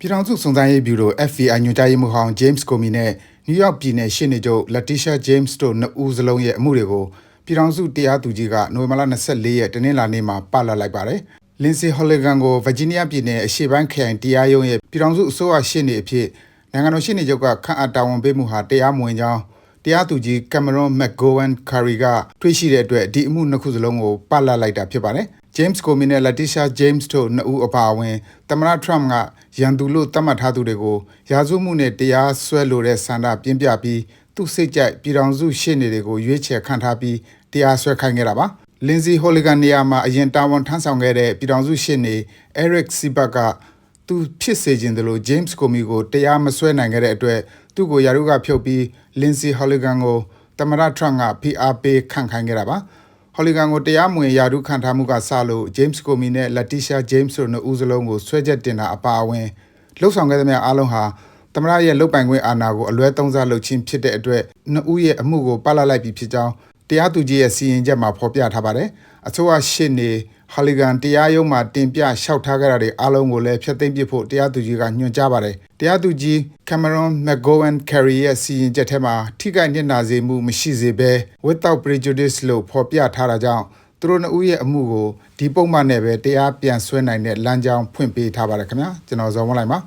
ပြည်ထောင်စုစုံစမ်းရေးဗျူရို FBI ညွှန်ကြားရေးမှူးဟောင်း James Comey နဲ့နယူးယောက်ပြည်နယ်ရှေ့နေချုပ် Letitia James တို့နှစ်ဦးစလုံးရဲ့အမှုတွေကိုပြည်ထောင်စုတရားသူကြီးကနိုဝင်ဘာလ24ရက်တနင်္လာနေ့မှာပလတ်လိုက်ပါတယ်။ Lindsay Hooligan ကို Virginia ပြည်နယ်အရှေ့ပိုင်းခရိုင်တရားရုံးရဲ့ပြည်ထောင်စုအစိုးရရှေ့နေအဖြစ်နိုင်ငံတော်ရှေ့နေချုပ်ကခန့်အပ်တာဝန်ပေးမှုဟာတရားမဝင်ကြောင်းတရားသူကြီး Cameron McGowan Curry ကတွေ့ရှိတဲ့အတွက်ဒီအမှုနှစ်ခုစလုံးကိုပလတ်လိုက်တာဖြစ်ပါတယ်။ James Comey နဲ့ Letitia James တို့နှစ်ဦးအပါအဝင်သမ္မတ Trump ကရန်သူလို့သတ်မှတ်ထားသူတွေကိုရာဇဝတ်မှုနဲ့တရားစွဲလိုတဲ့ဆန္ဒပြင်းပြပြီးသူ့စိတ်ကြိုက်ပြည်ထောင်စုရှေ့နေတွေကိုရွေးချယ်ခန့်ထားပြီးတရားစွဲခိုင်းခဲ့တာပါ။ Lindsay Hooligan နေရာမှာအရင်တာဝန်ထမ်းဆောင်ခဲ့တဲ့ပြည်ထောင်စုရှေ့နေ Eric Sibach ကသူဖြစ်စေချင်သလို James Comey ကိုတရားမစွဲနိုင်ခဲ့တဲ့အတွက်သူ့ကိုရာထူးကဖြုတ်ပြီး Lindsay Hooligan ကိုသမ္မတ Trump ကဖိအားပေးခန့်ခိုင်းခဲ့တာပါ။ Hooligan ကိုတရားမဝင်ရာထူးခန့်ထားမှုကစလို့ James Comey နဲ့ Letitia James တို့နှစ်ဦးစလုံးကိုစွဲချက်တင်တာအပါအဝင်လုပ်ဆောင်ခဲ့သမျှအားလုံးဟာသမ္မတရဲ့လုပ်ပိုင်ခွင့်အာဏာကိုအလွဲသုံးစားလုပ်ခြင်းဖြစ်တဲ့အတွက်နှစ်ဦးရဲ့အမှုကိုပလတ်လိုက်ပြီဖြစ်ကြောင်းတရားသူကြီးရဲ့စီရင်ချက်မှာဖော်ပြထားပါတယ်။အစိုးရရှေ့နေ Hooligan တရားရုံးမှာတင်ပြလျှောက်ထားခဲ့တာတွေအားလုံးကိုလည်းဖျက်သိမ်းပစ်ဖို့တရားသူကြီးကညွှန်ကြားပါတယ်။တရားသူကြီး Cameron McGowan Curry ရဲ့စီရင်ချက်ထဲမှာထိခိုက်နစ်နာစေမှုမရှိစေဘဲ without prejudice လို့ဖော်ပြထားတာကြောင့်သူတို့နှစ်ဦးရဲ့အမှုကိုဒီပုဒ်မနဲ့ပဲတရားပြန်စွဲနိုင်တဲ့လမ်းကြောင်းဖွင့်ပေးထားပါတယ်ခင်ဗျာကျွန်တော်ဇော်ဝင်းလှိုင်ပါ